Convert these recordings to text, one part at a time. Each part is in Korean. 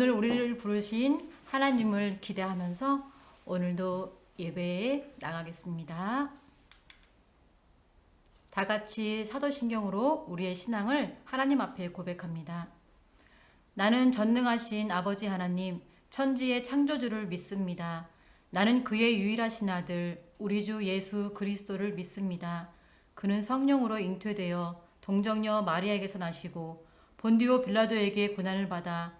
오늘 우리를 부르신 하나님을 기대하면서 오늘도 예배에 나가겠습니다. 다 같이 사도신경으로 우리의 신앙을 하나님 앞에 고백합니다. 나는 전능하신 아버지 하나님, 천지의 창조주를 믿습니다. 나는 그의 유일하신 아들, 우리 주 예수 그리스도를 믿습니다. 그는 성령으로 잉태되어 동정녀 마리아에게서 나시고 본디오 빌라도에게 고난을 받아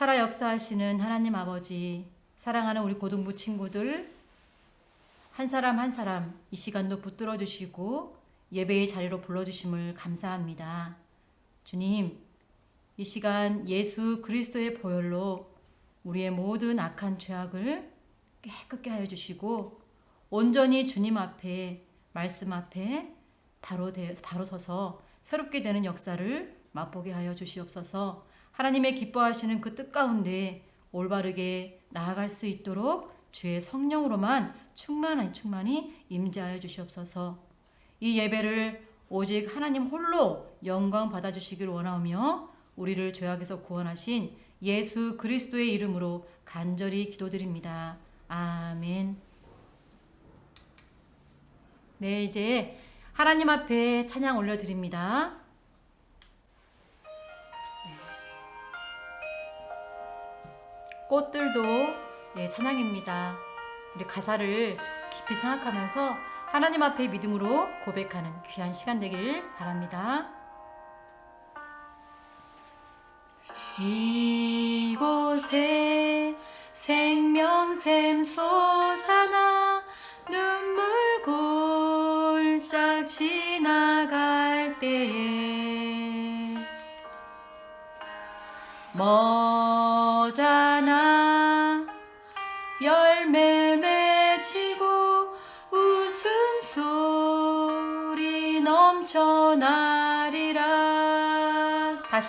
살아 역사하시는 하나님 아버지, 사랑하는 우리 고등부 친구들, 한 사람 한 사람 이 시간도 붙들어 주시고 예배의 자리로 불러 주심을 감사합니다. 주님, 이 시간 예수 그리스도의 보혈로 우리의 모든 악한 죄악을 깨끗게 하여 주시고 온전히 주님 앞에 말씀 앞에 바로 되, 바로 서서 새롭게 되는 역사를 맛보게 하여 주시옵소서. 하나님의 기뻐하시는 그 뜻 가운데 올바르게 나아갈 수 있도록 주의 성령으로만 충만히 충만히 임재하여 주시옵소서. 이 예배를 오직 하나님 홀로 영광 받아 주시길 원하며 우리를 죄악에서 구원하신 예수 그리스도의 이름으로 간절히 기도드립니다. 아멘. 네, 이제 하나님 앞에 찬양 올려드립니다. 꽃들도 네, 찬양입니다. 우리 가사를 깊이 생각하면서 하나님 앞에 믿음으로 고백하는 귀한 시간 되길 바랍니다. 이곳에 생명샘 솟아나 눈물 골짝 지나갈 때에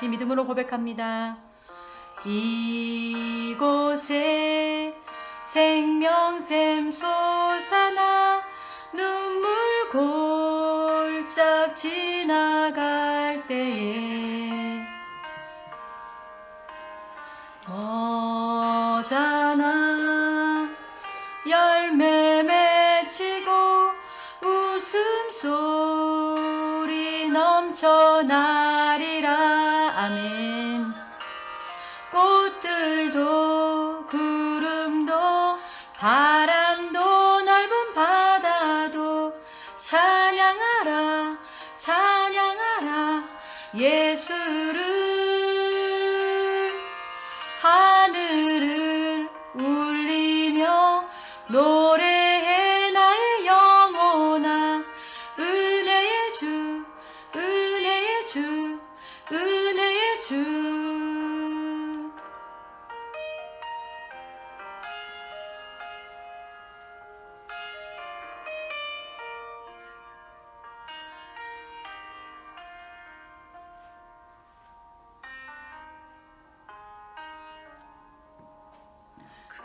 다시 믿음으로 고백합니다. 이곳에 생명샘 솟아나 눈물 골짝 지나갈 때에 머잖아 열매 맺히고 웃음소리 넘쳐나리라 아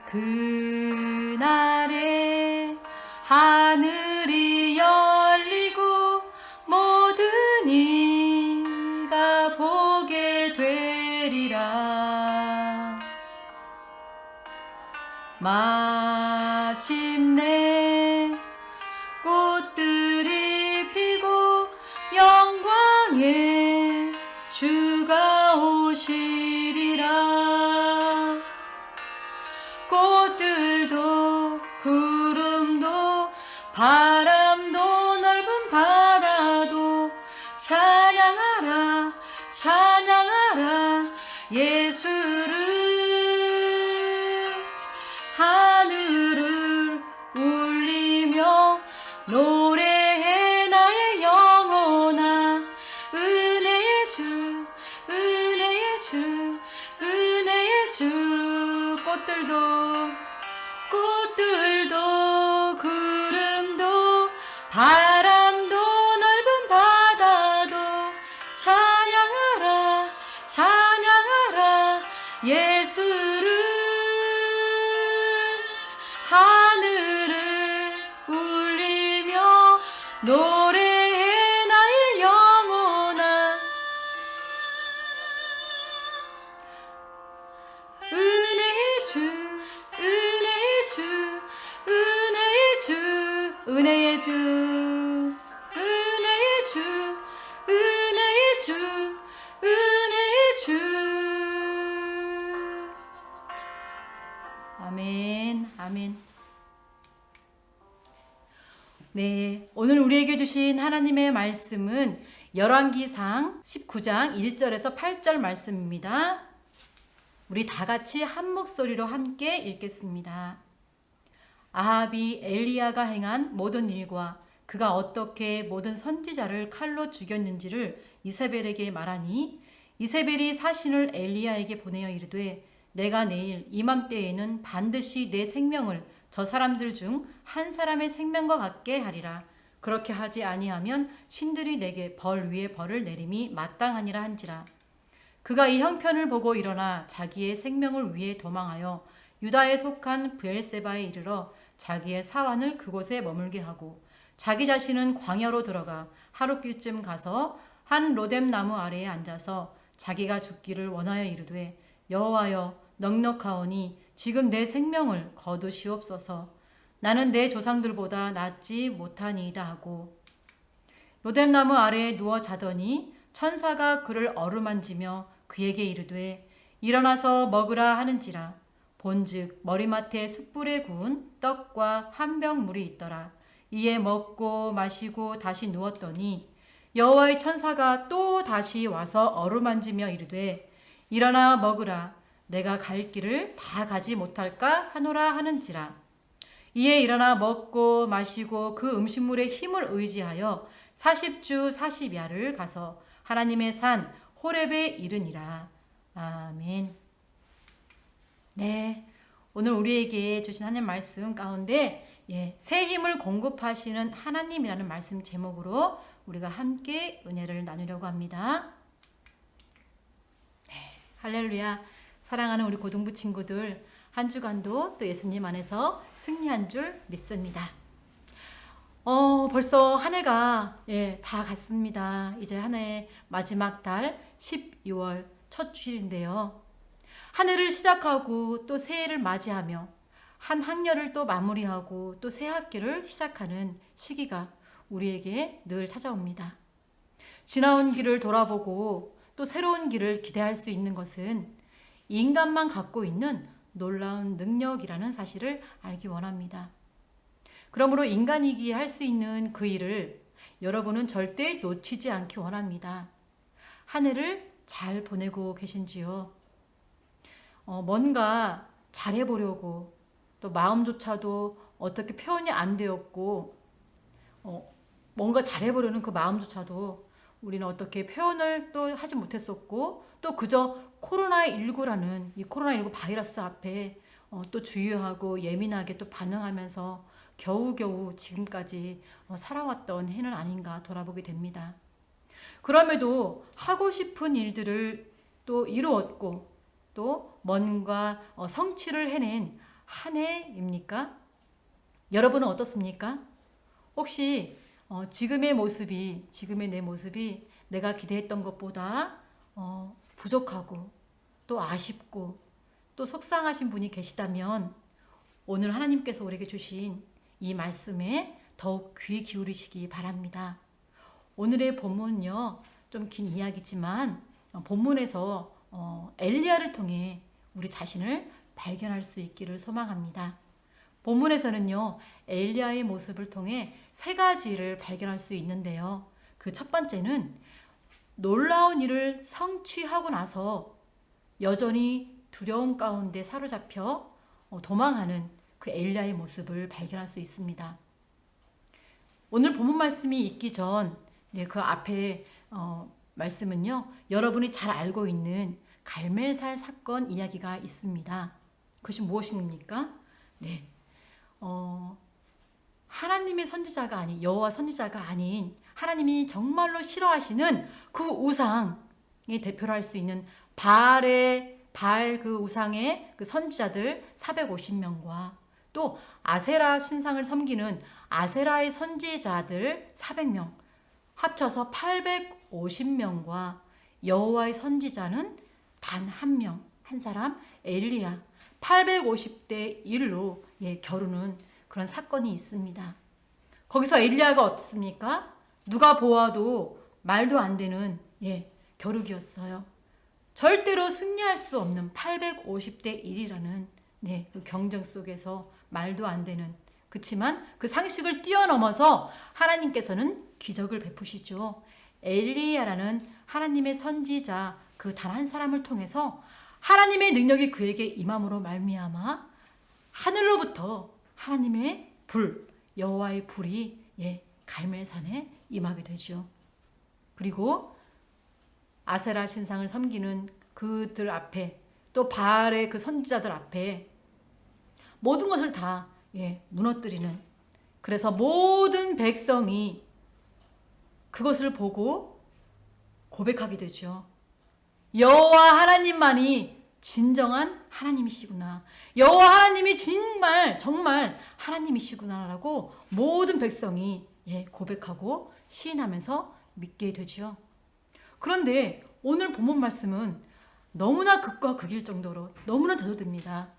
그날 아멘 아멘 네 오늘 우리에게 주신 하나님의 말씀은 열왕기상 19장 1절에서 8절 말씀입니다. 우리 다 같이 한 목소리로 함께 읽겠습니다. 아합이 엘리야가 행한 모든 일과 그가 어떻게 모든 선지자를 칼로 죽였는지를 이세벨에게 말하니 이세벨이 사신을 엘리야에게 보내어 이르되 내가 내일 이맘때에는 반드시 내 생명을 저 사람들 중 한 사람의 생명과 같게 하리라. 그렇게 하지 아니하면 신들이 내게 벌 위에 벌을 내림이 마땅하니라 한지라. 그가 이 형편을 보고 일어나 자기의 생명을 위해 도망하여 유다에 속한 브엘세바에 이르러 자기의 사환을 그곳에 머물게 하고 자기 자신은 광야로 들어가 하루길쯤 가서 한 로뎀 나무 아래에 앉아서 자기가 죽기를 원하여 이르되 여호와여 넉넉하오니 지금 내 생명을 거두시옵소서. 나는 내 조상들보다 낫지 못하니이다 하고. 로뎀나무 아래에 누워 자더니 천사가 그를 어루만지며 그에게 이르되 일어나서 먹으라 하는지라. 본즉 머리맡에 숯불에 구운 떡과 한 병 물이 있더라. 이에 먹고 마시고 다시 누웠더니 여호와의 천사가 또 다시 와서 어루만지며 이르되 일어나 먹으라 내가 갈 길을 다 가지 못할까 하노라 하는지라 이에 일어나 먹고 마시고 그 음식물의 힘을 의지하여 40주 40야를 가서 하나님의 산 호렙에 이르니라. 아멘. 네. 오늘 우리에게 주신 하나님 말씀 가운데 예, 새 힘을 공급하시는 하나님이라는 말씀 제목으로 우리가 함께 은혜를 나누려고 합니다. 네, 할렐루야. 사랑하는 우리 고등부 친구들, 한 주간도 또 예수님 안에서 승리한 줄 믿습니다. 어, 벌써 한 해가 예, 다 갔습니다. 이제 한 해의 마지막 달 12월 첫 주일인데요. 한 해를 시작하고 또 새해를 맞이하며 한 학년을 또 마무리하고 또 새 학기를 시작하는 시기가 우리에게 늘 찾아옵니다. 지나온 길을 돌아보고 또 새로운 길을 기대할 수 있는 것은 인간만 갖고 있는 놀라운 능력이라는 사실을 알기 원합니다. 그러므로 인간이기에 할 수 있는 그 일을 여러분은 절대 놓치지 않기 원합니다. 한 해를 잘 보내고 계신지요? 어, 뭔가 잘해보려고 또 마음조차도 어떻게 표현이 안 되었고 어, 뭔가 잘해보려는 그 마음조차도 우리는 어떻게 표현을 또 하지 못했었고 또 그저 코로나19라는 이 코로나19 바이러스 앞에 어, 또 주의하고 예민하게 또 반응하면서 겨우겨우 지금까지 어, 살아왔던 해는 아닌가 돌아보게 됩니다. 그럼에도 하고 싶은 일들을 또 이루었고 또 뭔가 어, 성취를 해낸 한 해입니까? 여러분은 어떻습니까? 혹시 어, 지금의 모습이 지금의 내 모습이 내가 기대했던 것보다 어, 부족하고 또 아쉽고 또 속상하신 분이 계시다면 오늘 하나님께서 우리에게 주신 이 말씀에 더욱 귀 기울이시기 바랍니다. 오늘의 본문은요 좀 긴 이야기지만 어, 본문에서 어, 엘리야를 통해 우리 자신을 발견할 수 있기를 소망합니다. 본문에서는요 엘리야의 모습을 통해 세 가지를 발견할 수 있는데요. 그 첫 번째는 놀라운 일을 성취하고 나서 여전히 두려움 가운데 사로잡혀 어, 도망하는 그 엘리야의 모습을 발견할 수 있습니다. 오늘 본문 말씀이 있기 전, 네, 그 앞에 어, 말씀은요, 여러분이 잘 알고 있는 갈멜살 사건 이야기가 있습니다. 그것이 무엇입니까? 네. 어, 하나님의 선지자가 아닌 여호와 선지자가 아닌 하나님이 정말로 싫어하시는 그 우상의 대표로 할 수 있는 발의 발그 우상의 그 선지자들 450명과 또 아세라 신상을 섬기는 아세라의 선지자들 400명 합쳐서 850명과 여호와의 선지자는 단 한 명, 한 사람 엘리야 850대 1로 예, 겨루는 그런 사건이 있습니다. 거기서 엘리야가 어떻습니까? 누가 보아도 말도 안 되는 예, 겨루기였어요. 절대로 승리할 수 없는 850대 1이라는 네, 그 경쟁 속에서 말도 안 되는 그렇지만 그 상식을 뛰어넘어서 하나님께서는 기적을 베푸시죠. 엘리야라는 하나님의 선지자 그 단 한 사람을 통해서 하나님의 능력이 그에게 임함으로 말미암아 하늘로부터 하나님의 불 여호와의 불이 예 갈멜산에 임하게 되죠. 그리고 아세라 신상을 섬기는 그들 앞에 또 바알의 그 선지자들 앞에 모든 것을 다 예, 무너뜨리는 그래서 모든 백성이 그것을 보고 고백하게 되죠. 여호와 하나님만이 진정한 하나님이시구나. 여호와 하나님이 정말 정말 하나님이시구나라고 모든 백성이 예, 고백하고 시인하면서 믿게 되지요. 그런데 오늘 본문 말씀은 너무나 극과 극일 정도로 너무나 대도됩니다.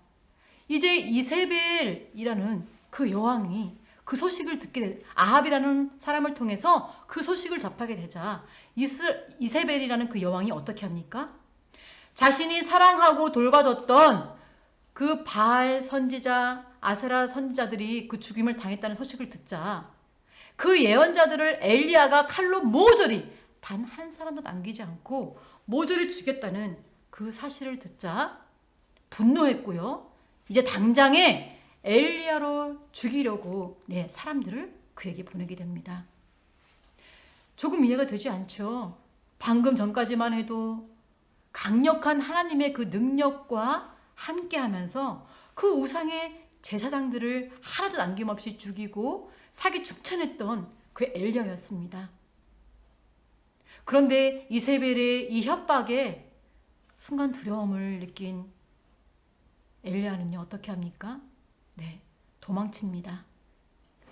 이제 이세벨이라는 그 여왕이 그 소식을 듣게 되, 아합이라는 사람을 통해서 그 소식을 접하게 되자 이스, 이세벨이라는 그 여왕이 어떻게 합니까? 자신이 사랑하고 돌봐줬던 그 바알 선지자, 아세라 선지자들이 그 죽임을 당했다는 소식을 듣자 그 예언자들을 엘리야가 칼로 모조리 단 한 사람도 남기지 않고 모조리 죽였다는 그 사실을 듣자 분노했고요. 이제 당장에 엘리야로 죽이려고 네, 사람들을 그에게 보내게 됩니다. 조금 이해가 되지 않죠. 방금 전까지만 해도 강력한 하나님의 그 능력과 함께 하면서 그 우상의 제사장들을 하나도 남김없이 죽이고 사기 축천했던 그 엘리야였습니다. 그런데 이세벨의 이 협박에 순간 두려움을 느낀 엘리야는요 어떻게 합니까? 네, 도망칩니다.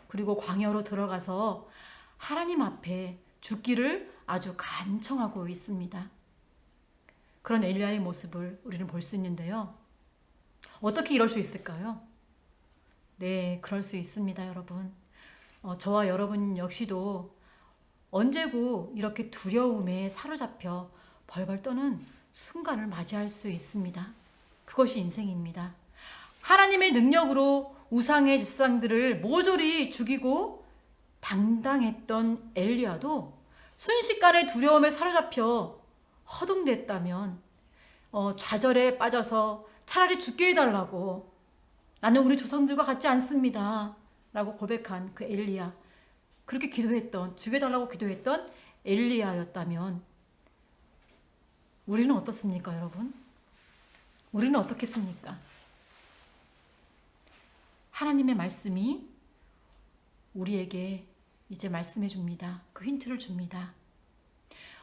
그리고 광야로 들어가서 하나님 앞에 죽기를 아주 간청하고 있습니다. 그런 엘리야의 모습을 우리는 볼 수 있는데요. 어떻게 이럴 수 있을까요? 네, 그럴 수 있습니다, 여러분. 어, 저와 여러분 역시도 언제고 이렇게 두려움에 사로잡혀 벌벌 떠는 순간을 맞이할 수 있습니다. 그것이 인생입니다. 하나님의 능력으로 우상의 제사장들을 모조리 죽이고 당당했던 엘리야도 순식간에 두려움에 사로잡혀 허둥댔다면 어, 좌절에 빠져서 차라리 죽게 해달라고 나는 우리 조상들과 같지 않습니다. 라고 고백한 그 엘리야 그렇게 기도했던 죽여달라고 기도했던 엘리야였다면 우리는 어떻습니까 여러분? 우리는 어떻겠습니까? 하나님의 말씀이 우리에게 이제 말씀해 줍니다. 그 힌트를 줍니다.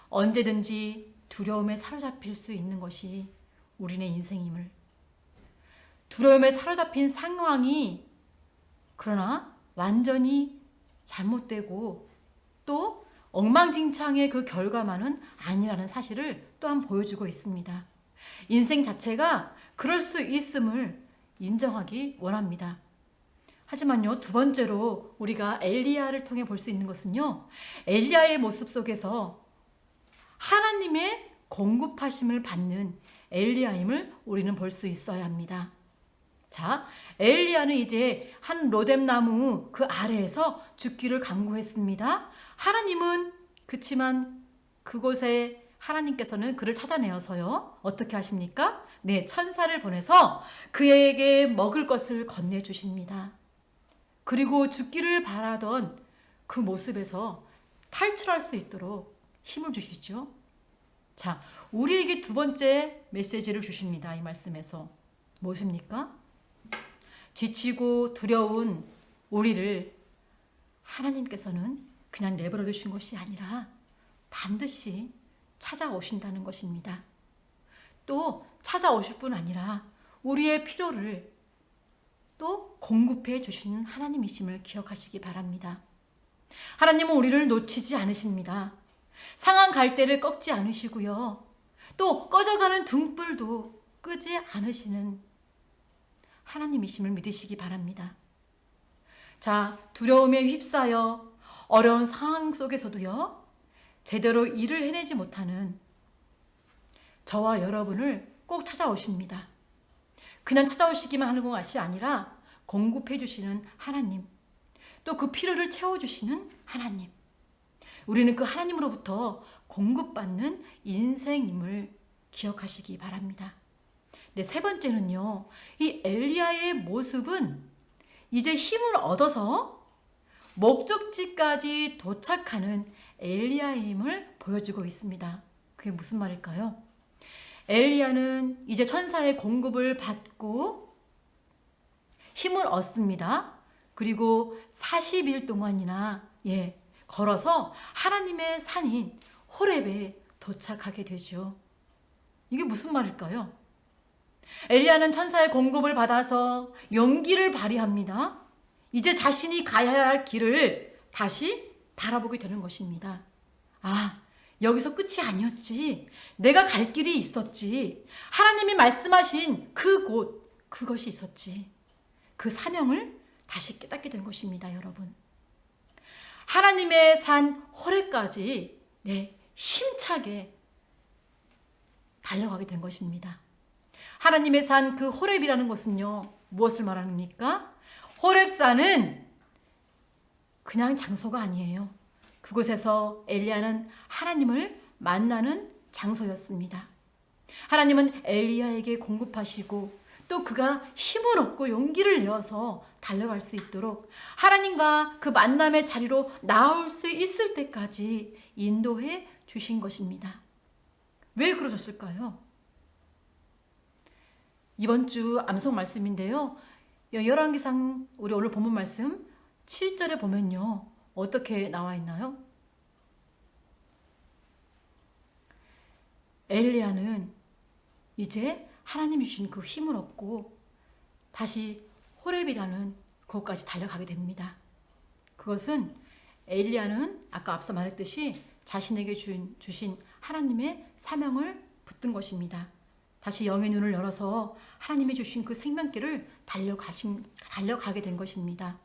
언제든지 두려움에 사로잡힐 수 있는 것이 우리네 인생임을. 두려움에 사로잡힌 상황이 그러나 완전히 잘못되고 또 엉망진창의 그 결과만은 아니라는 사실을 또한 보여주고 있습니다. 인생 자체가 그럴 수 있음을 인정하기 원합니다. 하지만요, 두 번째로 우리가 엘리야를 통해 볼 수 있는 것은요, 엘리야의 모습 속에서 하나님의 공급하심을 받는 엘리야임을 우리는 볼 수 있어야 합니다. 자, 엘리야는 이제 한 로뎀나무 그 아래에서 죽기를 강구했습니다. 하나님은 그치만 그곳에 하나님께서는 그를 찾아내어서요. 어떻게 하십니까? 네, 천사를 보내서 그에게 먹을 것을 건네 주십니다. 그리고 죽기를 바라던 그 모습에서 탈출할 수 있도록 힘을 주시죠. 자, 우리에게 두 번째 메시지를 주십니다. 이 말씀에서. 무엇입니까? 지치고 두려운 우리를 하나님께서는 그냥 내버려 두신 것이 아니라 반드시 찾아오신다는 것입니다. 또 찾아오실 뿐 아니라 우리의 필요를 또 공급해 주시는 하나님이심을 기억하시기 바랍니다. 하나님은 우리를 놓치지 않으십니다. 상한 갈대를 꺾지 않으시고요. 또 꺼져가는 등불도 끄지 않으시는 하나님이심을 믿으시기 바랍니다. 자, 두려움에 휩싸여 어려운 상황 속에서도요, 제대로 일을 해내지 못하는 저와 여러분을 꼭 찾아오십니다. 그냥 찾아오시기만 하는 것이 아니라 공급해 주시는 하나님, 또 그 필요를 채워주시는 하나님. 우리는 그 하나님으로부터 공급받는 인생임을 기억하시기 바랍니다. 네, 세 번째는요, 이 엘리야의 모습은 이제 힘을 얻어서 목적지까지 도착하는 엘리야의 힘을 보여주고 있습니다. 그게 무슨 말일까요? 엘리야는 이제 천사의 공급을 받고 힘을 얻습니다. 그리고 40일 동안이나 예, 걸어서 하나님의 산인 호렙에 도착하게 되죠. 이게 무슨 말일까요? 엘리야는 천사의 공급을 받아서 용기를 발휘합니다. 이제 자신이 가야 할 길을 다시 바라보게 되는 것입니다. 아, 여기서 끝이 아니었지. 내가 갈 길이 있었지. 하나님이 말씀하신 그 곳, 그것이 있었지. 그 사명을 다시 깨닫게 된 것입니다, 여러분. 하나님의 산 호래까지 네, 힘차게 달려가게 된 것입니다. 하나님의 산 그 호렙이라는 것은요, 무엇을 말합니까? 호렙산은 그냥 장소가 아니에요. 그곳에서 엘리야는 하나님을 만나는 장소였습니다. 하나님은 엘리야에게 공급하시고 또 그가 힘을 얻고 용기를 내어서 달려갈 수 있도록 하나님과 그 만남의 자리로 나올 수 있을 때까지 인도해 주신 것입니다. 왜 그러셨을까요? 이번 주 암송 말씀인데요. 열왕기상 우리 오늘 본문 말씀 7절에 보면요. 어떻게 나와 있나요? 엘리야는 이제 하나님이 주신 그 힘을 얻고 다시 호렙이라는 곳까지 달려가게 됩니다. 그것은 엘리야는 아까 앞서 말했듯이 자신에게 준, 주신 하나님의 사명을 붙든 것입니다. 다시 영의 눈을 열어서 하나님이 주신 그 생명길을 달려가신, 달려가게 된 것입니다.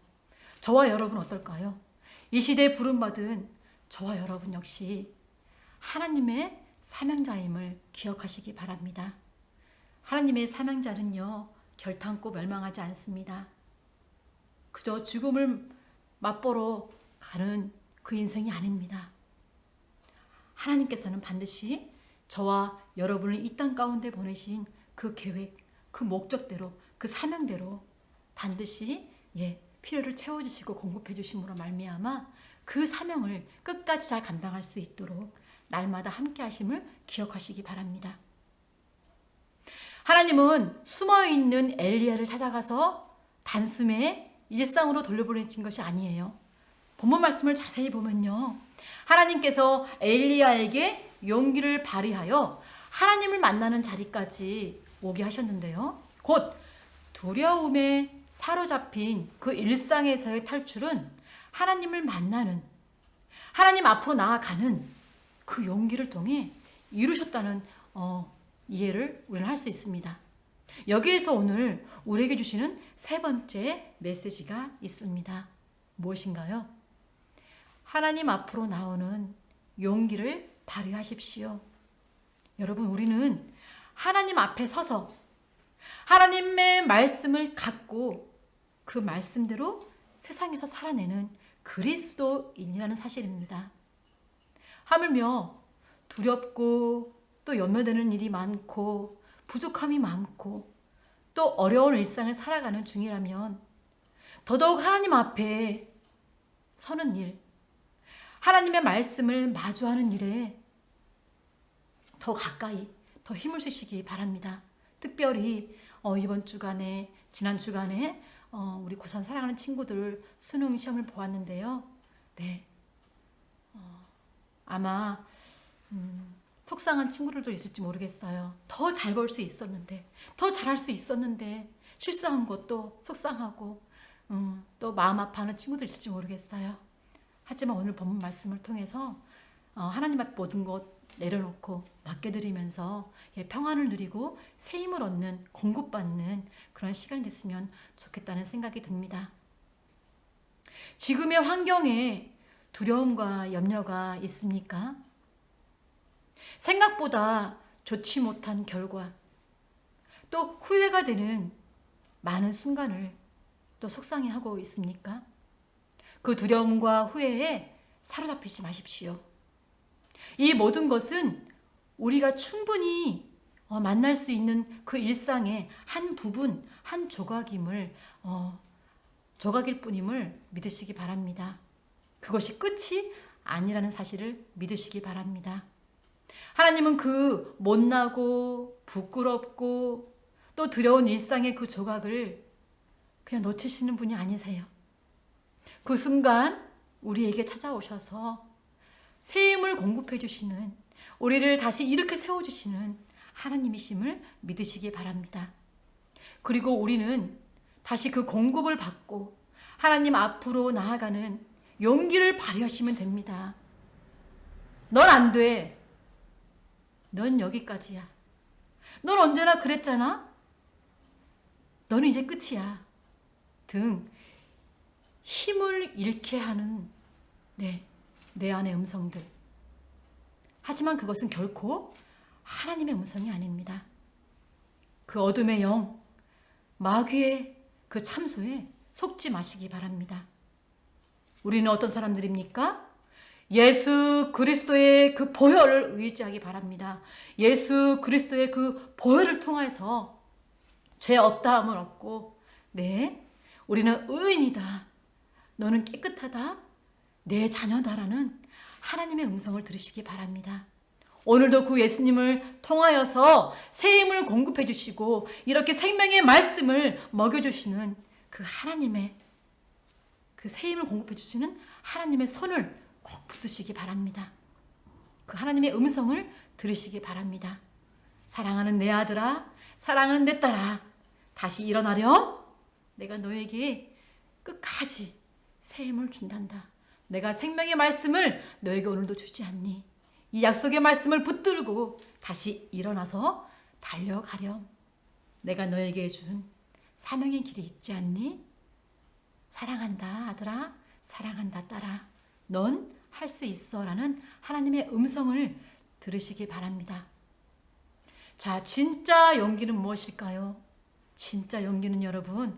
저와 여러분 어떨까요? 이 시대에 부름받은 저와 여러분 역시 하나님의 사명자임을 기억하시기 바랍니다. 하나님의 사명자는요, 결탄코 멸망하지 않습니다. 그저 죽음을 맛보러 가는 그 인생이 아닙니다. 하나님께서는 반드시 저와 여러분을 이 땅 가운데 보내신 그 계획, 그 목적대로, 그 사명대로 반드시 예, 필요를 채워 주시고 공급해 주심으로 말미암아 그 사명을 끝까지 잘 감당할 수 있도록 날마다 함께 하심을 기억하시기 바랍니다. 하나님은 숨어 있는 엘리야를 찾아가서 단숨에 일상으로 돌려보내신 것이 아니에요. 본문 말씀을 자세히 보면요. 하나님께서 엘리야에게 용기를 발휘하여 하나님을 만나는 자리까지 오게 하셨는데요. 곧 두려움에 사로잡힌 그 일상에서의 탈출은 하나님을 만나는 하나님 앞으로 나아가는 그 용기를 통해 이루셨다는 어, 이해를 우리는 할 수 있습니다. 여기에서 오늘 우리에게 주시는 세 번째 메시지가 있습니다. 무엇인가요? 하나님 앞으로 나오는 용기를 발휘하십시오. 여러분, 우리는 하나님 앞에 서서 하나님의 말씀을 갖고 그 말씀대로 세상에서 살아내는 그리스도인이라는 사실입니다. 하물며 두렵고 또 염려되는 일이 많고 부족함이 많고 또 어려운 일상을 살아가는 중이라면 더더욱 하나님 앞에 서는 일, 하나님의 말씀을 마주하는 일에 더 가까이, 더 힘을 쓰시기 바랍니다. 특별히 어, 이번 주간에, 지난 주간에 어, 우리 고3 사랑하는 친구들 수능 시험을 보았는데요. 네. 어, 아마 음, 속상한 친구들도 있을지 모르겠어요. 더 잘 볼 수 있었는데, 더 잘할 수 있었는데, 실수한 것도 속상하고, 음, 또 마음 아파하는 친구들 있을지 모르겠어요. 하지만 오늘 본문 말씀을 통해서 어, 하나님 앞 모든 것 내려놓고 맡겨드리면서 예, 평안을 누리고 새 힘을 얻는 공급받는 그런 시간이 됐으면 좋겠다는 생각이 듭니다. 지금의 환경에 두려움과 염려가 있습니까? 생각보다 좋지 못한 결과, 또 후회가 되는 많은 순간을 또 속상해하고 있습니까? 그 두려움과 후회에 사로잡히지 마십시오. 이 모든 것은 우리가 충분히 어, 만날 수 있는 그 일상의 한 부분, 한 조각임을 어, 조각일 뿐임을 믿으시기 바랍니다. 그것이 끝이 아니라는 사실을 믿으시기 바랍니다. 하나님은 그 못나고 부끄럽고 또 두려운 일상의 그 조각을 그냥 놓치시는 분이 아니세요. 그 순간 우리에게 찾아오셔서 새 힘을 공급해 주시는 우리를 다시 이렇게 세워 주시는 하나님이심을 믿으시기 바랍니다. 그리고 우리는 다시 그 공급을 받고 하나님 앞으로 나아가는 용기를 발휘하시면 됩니다. 넌 안 돼. 넌 여기까지야. 넌 언제나 그랬잖아. 너는 이제 끝이야. 등 힘을 잃게 하는 네, 내 안의 음성들. 하지만 그것은 결코 하나님의 음성이 아닙니다. 그 어둠의 영, 마귀의 그 참소에 속지 마시기 바랍니다. 우리는 어떤 사람들입니까? 예수 그리스도의 그 보혈을 의지하기 바랍니다. 예수 그리스도의 그 보혈을 통해서 죄 없다함을 얻고, 네, 우리는 의인이다. 너는 깨끗하다. 내 자녀다라는 하나님의 음성을 들으시기 바랍니다. 오늘도 그 예수님을 통하여서 새 힘을 공급해 주시고 이렇게 생명의 말씀을 먹여 주시는 그 하나님의 그새 힘을 공급해 주시는 하나님의 손을 꼭 붙드시기 바랍니다. 그 하나님의 음성을 들으시기 바랍니다. 사랑하는 내 아들아, 사랑하는 내 딸아, 다시 일어나렴. 내가 너에게 끝까지 새 힘을 준단다. 내가 생명의 말씀을 너에게 오늘도 주지 않니? 이 약속의 말씀을 붙들고 다시 일어나서 달려가렴. 내가 너에게 준 사명의 길이 있지 않니? 사랑한다, 아들아. 사랑한다, 딸아. 넌 할 수 있어. 라는 하나님의 음성을 들으시기 바랍니다. 자, 진짜 용기는 무엇일까요? 진짜 용기는 여러분,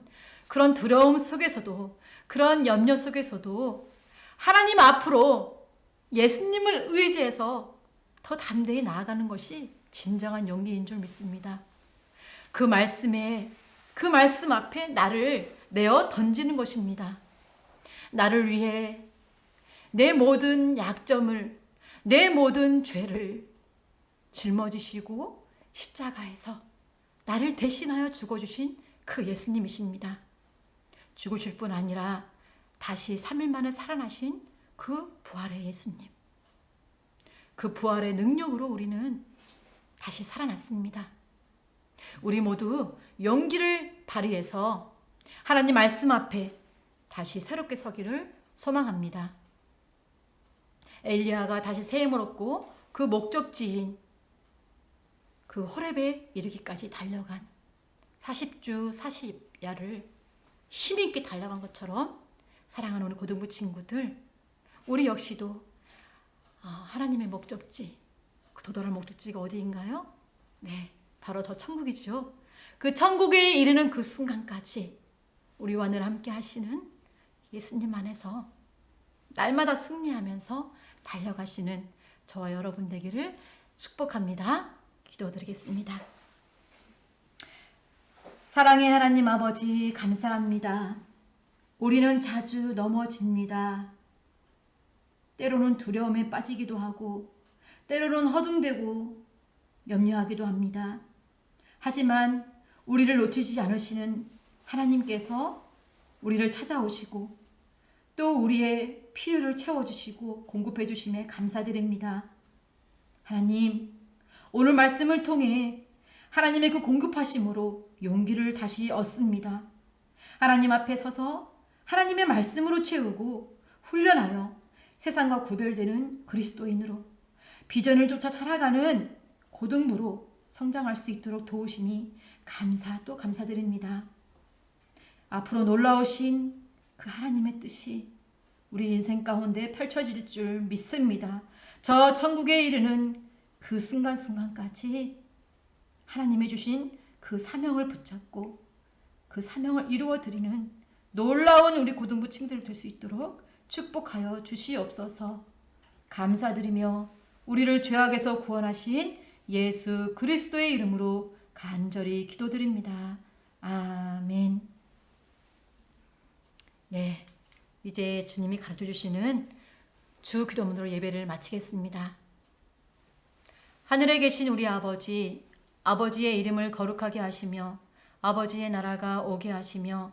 그런 두려움 속에서도, 그런 염려 속에서도 하나님 앞으로 예수님을 의지해서 더 담대히 나아가는 것이 진정한 용기인 줄 믿습니다. 그 말씀에, 그 말씀 앞에 나를 내어 던지는 것입니다. 나를 위해 내 모든 약점을, 내 모든 죄를 짊어지시고 십자가에서 나를 대신하여 죽어주신 그 예수님이십니다. 죽으실 뿐 아니라 다시 3일 만에 살아나신 그 부활의 예수님. 그 부활의 능력으로 우리는 다시 살아났습니다. 우리 모두 용기를 발휘해서 하나님 말씀 앞에 다시 새롭게 서기를 소망합니다. 엘리야가 다시 새 힘을 얻고 그 목적지인 그 호렙에 이르기까지 달려간 40주 40야를 힘있게 달려간 것처럼 사랑하는 우리 고등부 친구들 우리 역시도 어, 하나님의 목적지 그 도달할 목적지가 어디인가요? 네 바로 저 천국이죠. 그 천국에 이르는 그 순간까지 우리와 늘 함께 하시는 예수님 안에서 날마다 승리하면서 달려가시는 저와 여러분 되기를 축복합니다. 기도드리겠습니다. 사랑의 하나님 아버지 감사합니다. 우리는 자주 넘어집니다. 때로는 두려움에 빠지기도 하고 때로는 허둥대고 염려하기도 합니다. 하지만 우리를 놓치지 않으시는 하나님께서 우리를 찾아오시고 또 우리의 필요를 채워주시고 공급해 주심에 감사드립니다. 하나님, 오늘 말씀을 통해 하나님의 그 공급하심으로 용기를 다시 얻습니다. 하나님 앞에 서서 하나님의 말씀으로 채우고 훈련하여 세상과 구별되는 그리스도인으로 비전을 쫓아 살아가는 고등부로 성장할 수 있도록 도우시니 감사 또 감사드립니다. 앞으로 놀라우신 그 하나님의 뜻이 우리 인생 가운데 펼쳐질 줄 믿습니다. 저 천국에 이르는 그 순간순간까지 하나님의 주신 그 사명을 붙잡고 그 사명을 이루어 드리는 놀라운 우리 고등부 친구들 될 수 있도록 축복하여 주시옵소서. 감사드리며 우리를 죄악에서 구원하신 예수 그리스도의 이름으로 간절히 기도드립니다. 아멘. 네. 이제 주님이 가르쳐 주시는 주 기도문으로 예배를 마치겠습니다. 하늘에 계신 우리 아버지, 아버지의 이름을 거룩하게 하시며 아버지의 나라가 오게 하시며